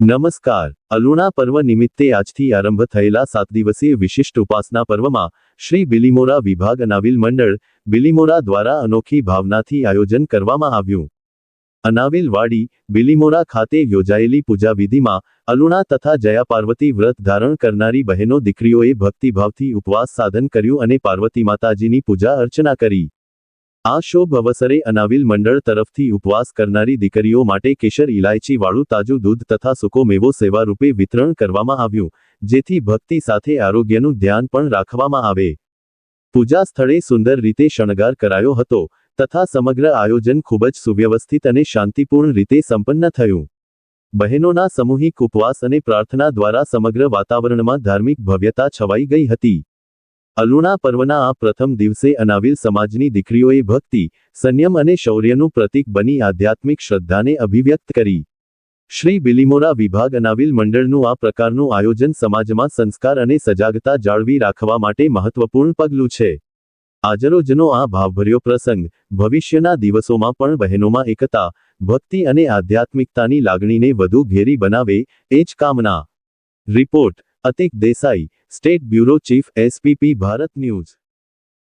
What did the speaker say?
નમસ્કાર. અલુણા પર્વ નિમિત્તે આજથી આરંભ થયેલા સાત દિવસીય વિશિષ્ટ ઉપાસના પર્વમાં શ્રી બિલીમોરા વિભાગ અનાવિલ મંડળ બિલીમોરા દ્વારા અનોખી ભાવનાથી આયોજન કરવામાં આવ્યું. અનાવિલ વાડી, બિલીમોરા ખાતે યોજાયેલી પૂજા વિધિમાં અલુણા તથા જયા પાર્વતી વ્રત ધારણ કરનારી બહેનો દીકરીઓએ ભક્તિભાવથી ઉપવાસ સાધન કર્યું અને પાર્વતી માતાજીની પૂજા અર્ચના કરી. આ શુભ અવસરે અનાવિલ મંડળ તરફથી ઉપવાસ કરનારી દીકરીઓ માટે કેસર ઇલાયચીવાળું તાજું દૂધ તથા સૂકો મેવો સેવા રૂપે વિતરણ કરવામાં આવ્યું, જેથી ભક્તિ સાથે આરોગ્યનું ધ્યાન પણ રાખવામાં આવે. પૂજા સ્થળે સુંદર રીતે શણગાર કરાયો હતો, તથા સમગ્ર આયોજન ખૂબ જ સુવ્યવસ્થિત અને શાંતિપૂર્ણ રીતે સંપન્ન થયું. બહેનોના સામૂહિક ઉપવાસ અને પ્રાર્થના દ્વારા સમગ્ર વાતાવરણમાં ધાર્મિક ભવ્યતા છવાઈ ગઈ હતી. અલુણા પર્વના આ પ્રથમ દિવસે અનાવિલ સમાજની દીકરીઓએ ભક્તિ, સંયમ અને શૌર્યનું પ્રતીક બની આધ્યાત્મિક શ્રદ્ધાને અભિવ્યક્ત કરી. શ્રી બિલીમોરા વિભાગ અનાવિલ મંડળનું આ પ્રકારનું આયોજન સમાજમાં સંસ્કાર અને સજાગતા જાળવી રાખવા માટે મહત્વપૂર્ણ પગલું છે. આજરોજનો આ ભાવભર્યો પ્રસંગ, ભવિષ્યના દિવસોમાં પણ બહેનોમાં એકતા, ભક્તિ અને આધ્યાત્મિકતાની લાગણીને વધુ ઘેરી બનાવે, એ જ કામના. Report Atik Desai state bureau chief SPP Bharat news.